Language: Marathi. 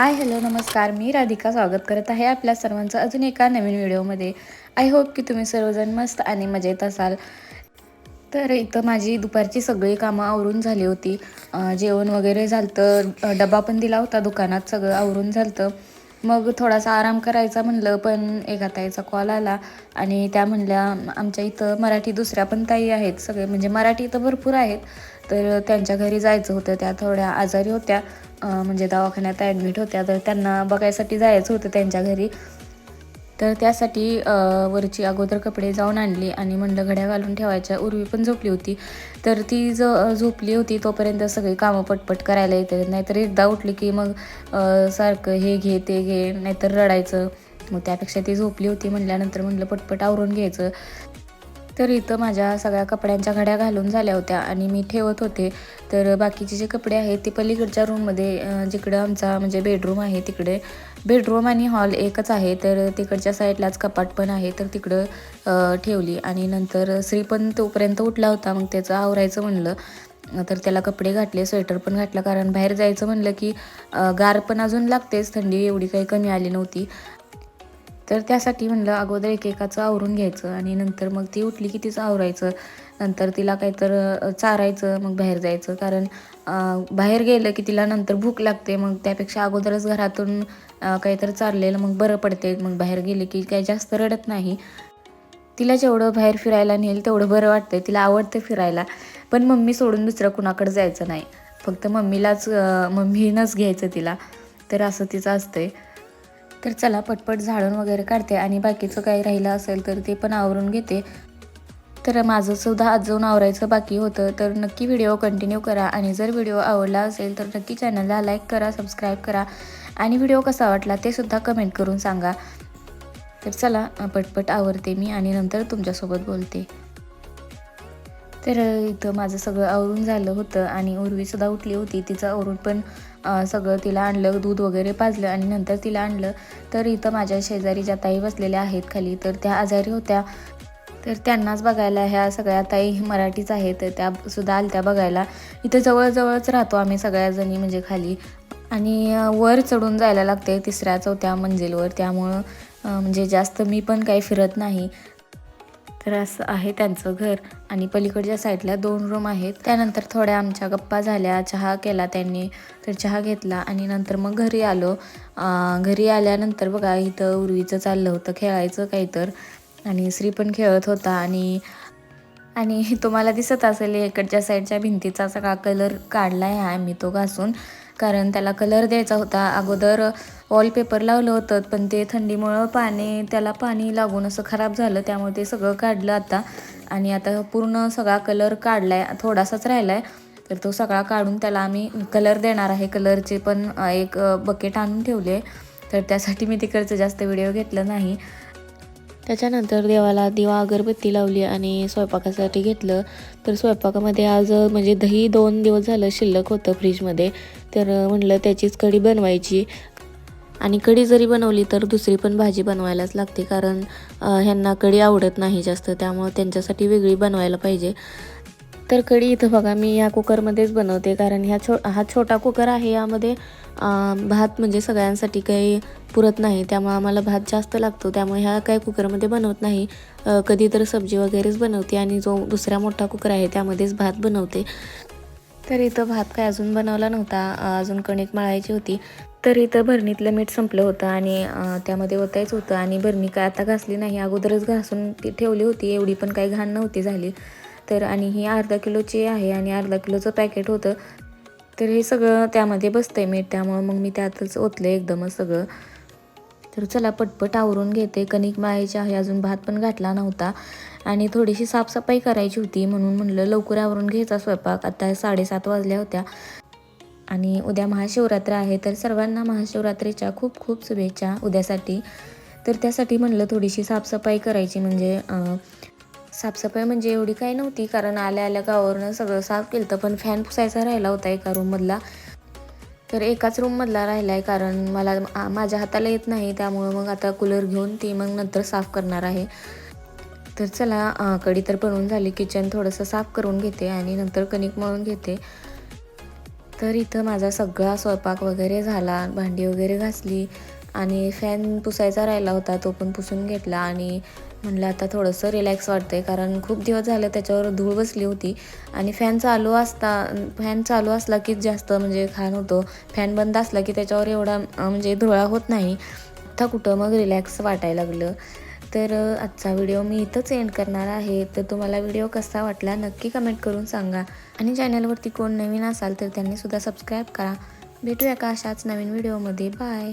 हाय हॅलो नमस्कार. मी राधिका स्वागत करत आहे आपल्या सर्वांचं अजून एका नवीन व्हिडिओमध्ये. आय होप की तुम्ही सर्वजण मस्त आणि मजेत असाल. तर इथं माझी दुपारची सगळी कामं आवरून झाली होती. जेवण वगैरे झालं तर डबा पण दिला होता दुकानात. सगळं आवरून झालं मग थोडासा आराम करायचा म्हणलं पण एका ताईचा कॉल आला आणि त्या म्हणल्या आमच्या इथं मराठी दुसऱ्या पण ताई आहेत सगळे. म्हणजे मराठी इथं भरपूर आहेत. तर त्यांच्या घरी जायचं होतं. त्या थोड्या आजारी होत्या. म्हणजे दवाखान्यात ॲडमिट होत्या. तर त्यांना बघायसाठी जायचं होतं त्यांच्या घरी. तर त्यासाठी वरची अगोदर कपडे जाऊन आणली आणि म्हणलं घड्या घालून ठेवायच्या. उर्वी पण झोपली होती. तर ती ज झोपली होती तोपर्यंत सगळी कामं पटपट करायला येते. नाहीतर एकदा उठली की मग सारखं हे घे ते घे नाहीतर रडायचं. मग त्यापेक्षा ती झोपली होती. म्हणल्यानंतर म्हणलं पटपट आवरून घ्यायचं. तर इथं माझ्या सगळ्या कपड्यांच्या घड्या घालून झाल्या होत्या आणि मी ठेवत होते. तर बाकीचे जे कपडे आहेत ते पलीकडच्या रूममध्ये जिकडं आमचा म्हणजे बेडरूम आहे तिकडे. बेडरूम आणि हॉल एकच आहे. तर तिकडच्या साईडलाच कपाट पण आहे. तर तिकडं ठेवली. आणि नंतर श्री पण तोपर्यंत उठला होता. मग त्याचं आवरायचं म्हणलं. तर त्याला कपडे घातले स्वेटर पण घातलं. कारण बाहेर जायचं म्हणलं की गार पण अजून लागतेच. थंडी एवढी काही कमी आली नव्हती. तर त्यासाठी म्हणलं अगोदर एकेकाचं आवरून घ्यायचं आणि नंतर मग ती उठली की तिचं आवरायचं. नंतर तिला काहीतर चारायचं मग बाहेर जायचं. कारण बाहेर गेलं की तिला नंतर भूक लागते. मग त्यापेक्षा अगोदरच घरातून काहीतरी चाललेलं मग बरं पडते. मग बाहेर गेले की काही जास्त रडत नाही. तिला जेवढं बाहेर फिरायला नेल तेवढं बरं वाटतं तिला आवडतं फिरायला. पण मम्मी सोडून दुसरं कुणाकडे जायचं नाही. फक्त मम्मीलाच मम्मीनंच घ्यायचं तिला. तर असं तिचं असतंय. तर चला पटपट झाडून वगैरे काढते आणि बाकीचं काही राहिलं असेल तर ते पण आवरून घेते. तर माझं सुद्धा आवरायचं बाकी होतं तर नक्की व्हिडिओ कंटिन्यू करा आणि जर व्हिडिओ आवडला असेल तर नक्की चॅनलला लाईक करा सबस्क्राईब करा आणि व्हिडिओ कसा वाटला ते सुद्धा कमेंट करून सांगा. तर चला पटपट आवरते मी आणि नंतर तुमच्यासोबत बोलते. तर इथं माझं सगळं आवरून झालं होतं आणि उर्वीसुद्धा उठली होती. तिचं आवरून पण सगळं तिला आणलं दूध वगैरे पाजलं आणि नंतर तिला आणलं. तर इथं माझ्या शेजारी ज्या ताई बसलेल्या आहेत खाली तर त्या आजारी होत्या. तर त्यांनाच बघायला ह्या सगळ्या ताई मराठीच आहेत तर त्या आलत्या बघायला. इथं जवळजवळच राहतो आम्ही सगळ्याजणी म्हणजे खाली. आणि वर चढून जायला लागते तिसऱ्या चौथ्या मंजिलवर. त्यामुळं म्हणजे जास्त मी पण काही फिरत नाही. तर असं आहे त्यांचं घर. आणि पलीकडच्या साईडला दोन रूम आहेत. त्यानंतर थोड्या आमच्या गप्पा झाल्या. चहा केला त्यांनी. तर चहा घेतला आणि नंतर मग घरी आलो. घरी आल्यानंतर बघा इथं उर्वीचं चाललं होतं. खेळायचं काही तर आणि श्री पण खेळत होता. आणि आणि तुम्हाला दिसत असेल. इकडच्या साईडच्या भिंतीचा सगळा कलर काढला आहे आम्ही तो घासून. कारण त्याला कलर द्यायचा होता. अगोदर वॉलपेपर लावलं होतं पण ते थंडीमुळं पाणी त्याला पाणी लागून असं खराब झालं त्यामुळे ते सगळं काढलं आता. आणि आता पूर्ण सगळा कलर काढला आहे थोडासाच राहिला आहे तर तो सगळा काढून त्याला आम्ही कलर देणार आहे. कलरचे पण एक बकेट आणून ठेवले. तर त्यासाठी मी तिकडचं जास्त व्हिडिओ घेतलं नाही. त्याच्यानंतर देवाला दिवा अगरबत्ती लावली आणि स्वयंपाकासाठी घेतलं. तर स्वयंपाकामध्ये आज म्हणजे दही दोन दिवस झालं शिल्लक होतं फ्रीजमध्ये. तर म्हणलं त्याचीच कढी बनवायची. आणि कढी जरी बनवली तर दुसरी पण भाजी बनवायलाच लागते कारण ह्यांना कढी आवडत नाही जास्त. त्यामुळं त्यांच्यासाठी वेगळी बनवायला पाहिजे. तर कढी इथं बघा मी या कुकरमध्येच बनवते कारण ह्या छो हा छोटा कुकर आहे यामध्ये भात म्हणजे सगळ्यांसाठी काही पुरत नाही त्यामुळे आम्हाला भात जास्त लागतो. त्यामुळे ह्या काय कुकरमध्ये बनवत नाही. कधी तर सब्जी वगैरेच बनवते आणि जो दुसरा मोठा कुकर आहे त्यामध्येच भात बनवते. तर इथं भात काय अजून बनवला नव्हता. अजून कणिक मळायची होती. तर इथं भरणीतलं मीठ संपलं होतं आणि त्यामध्ये ओतायचं होतं आणि भरणी काय आता घासली नाही. अगोदरच घासून ती ठेवली होती. एवढी पण काही घाण नव्हती झाली. तर आणि ही अर्धा किलोची आहे आणि अर्धा किलोचं पॅकेट होतं. तर हे सगळं त्यामध्ये बसतंय मीठ. त्यामुळं मग मी त्यातच ओतलं एकदमच सगळं. तर चला पटपट आवरून घेते. कणिक मळायची आहे अजून भात पण घातला नव्हता. आणि थोडीशी साफसफाई करायची होती म्हणून म्हणलं लवकर आवरून घ्यायचा स्वयंपाक. आता साडेसात वाजल्या होत्या. आणि उद्या महाशिवरात्र आहे तर सर्वांना महाशिवरात्रीच्या खूप खूप शुभेच्छा उद्यासाठी. तर त्यासाठी म्हणलं थोडीशी साफसफाई करायची. म्हणजे साफसफाई म्हणजे एवढी काही नव्हती कारण आल्या आल्या गावावरनं सगळं साफ केलं तर पण फॅन पुसायचा राहिला होता एका रूममधला तर एकाच रूममधला राहिला आहे कारण मला माझ्या हाताला येत नाही त्यामुळं मग आता कूलर घेऊन ती मग नंतर साफ करणार आहे. तर चला कडी तर बनवून झाली किचन थोडंसं साफ करून घेते आणि नंतर कणिक मळून घेते. तर इथं माझा सगळा स्वयंपाक वगैरे झाला भांडी वगैरे घासली आणि फॅन पुसायचा राहिला होता तो पण पुसून घेतला आणि म्हणलं आता थोडंसं रिलॅक्स वाटतंय कारण खूप दिवस झाले त्याच्यावर धूळ बसली होती. आणि फॅन चालू असता फॅन चालू असला की जास्त म्हणजे खाण होतो. फॅन बंद असला की त्याच्यावर एवढा म्हणजे धुळा होत नाही. आता कुठं मग रिलॅक्स वाटायला लागलं. तर आजचा व्हिडिओ मी इथंच एंड करणार आहे. तर तुम्हाला व्हिडिओ कसा वाटला नक्की कमेंट करून सांगा. आणि चॅनलवरती कोण नवीन असाल तर त्यांनी सुद्धा सबस्क्राईब करा. भेटूया का अशाच नवीन व्हिडिओमध्ये बाय